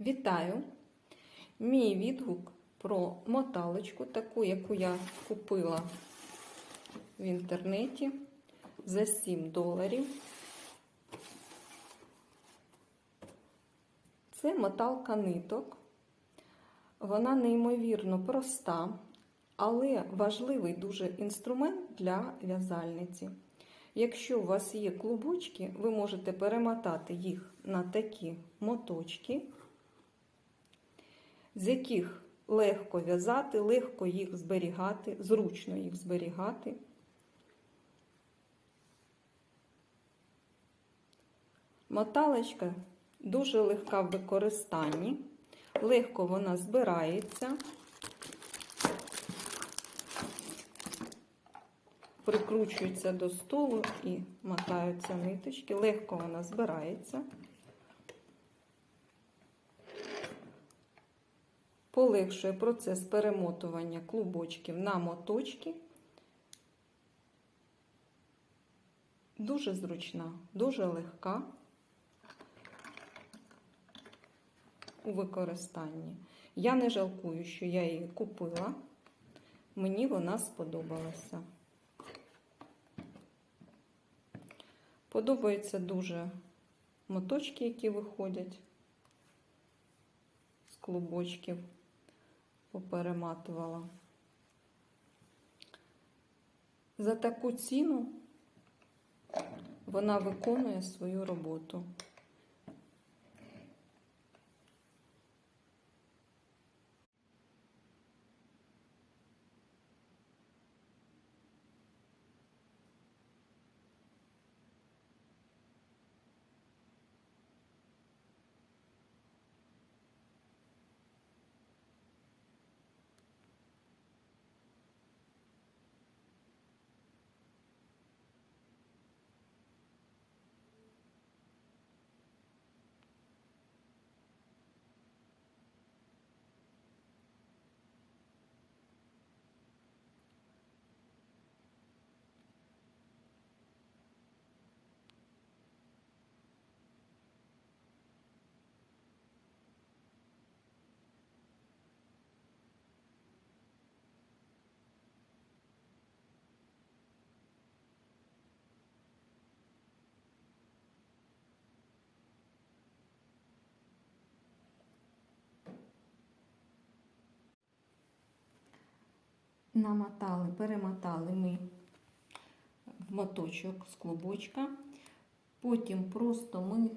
Вітаю! Мій відгук про моталочку, таку, яку я купила в інтернеті за 7 доларів. Це моталка ниток. Вона неймовірно проста, але важливий дуже інструмент для в'язальниці. Якщо у вас є клубочки, ви можете перемотати їх на такі моточки, з яких легко в'язати, легко їх зберігати, зручно їх зберігати. Моталочка дуже легка в використанні, легко вона збирається. прикручується до столу і мотаються ниточки. Легко вона збирається. Полегшує процес перемотування клубочків на моточки. Дуже зручна, дуже легка у використанні. Я не жалкую, що я її купила. Мені вона сподобалася. Подобаються дуже моточки, які виходять з клубочків, поперематувала. За таку ціну вона виконує свою роботу. Намотали, перемотали ми в моточок з клубочка. Потім просто ми